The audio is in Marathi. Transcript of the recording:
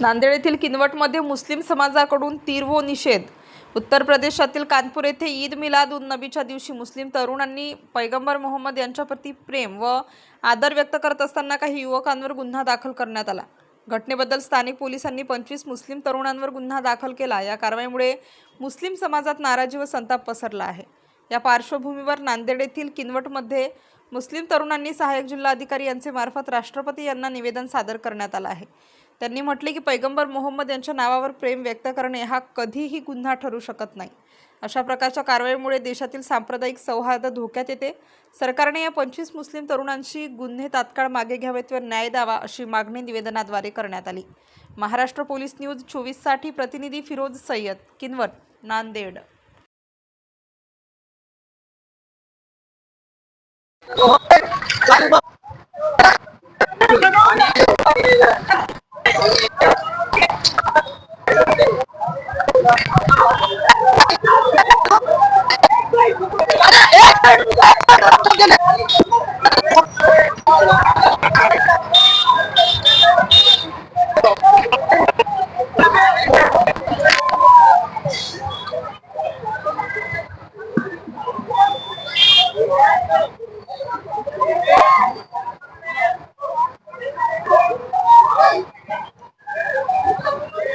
नांदेड येथील किनवटमध्ये मुस्लिम समाजाकडून तीव्र निषेध. उत्तर प्रदेशातील कानपूर येथे ईद मिलाद उन नबीच्या दिवशी मुस्लिम तरुणांनी पैगंबर मोहम्मद यांच्याप्रती प्रेम व आदर व्यक्त करत असताना काही युवकांवर गुन्हा दाखल करण्यात आला. घटनेबद्दल स्थानिक पोलिसांनी पंचवीस मुस्लिम तरुणांवर गुन्हा दाखल केला. या कारवाईमुळे मुस्लिम समाजात नाराजी व संताप पसरला आहे. या पार्श्वभूमीवर नांदेड येथील किनवटमध्ये मुस्लिम तरुणांनी सहाय्यक जिल्हाधिकारी यांचे मार्फत राष्ट्रपती यांना निवेदन सादर करण्यात आलं आहे. त्यांनी म्हटले की पैगंबर मोहम्मद यांच्या नावावर प्रेम व्यक्त करणे हा कधीही गुन्हा ठरू शकत नाही. अशा प्रकारच्या कारवाईमुळे देशातील सांप्रदायिक सौहार्द धोक्यात येते. सरकारने या पंचवीस मुस्लिम तरुणांशी गुन्हे तात्काळ मागे घ्यावेत व न्याय द्यावा अशी मागणी निवेदनाद्वारे करण्यात आली. महाराष्ट्र पोलीस न्यूज चोवीससाठी प्रतिनिधी फिरोज सय्यद किनवट नांदेड. हो, Yeah.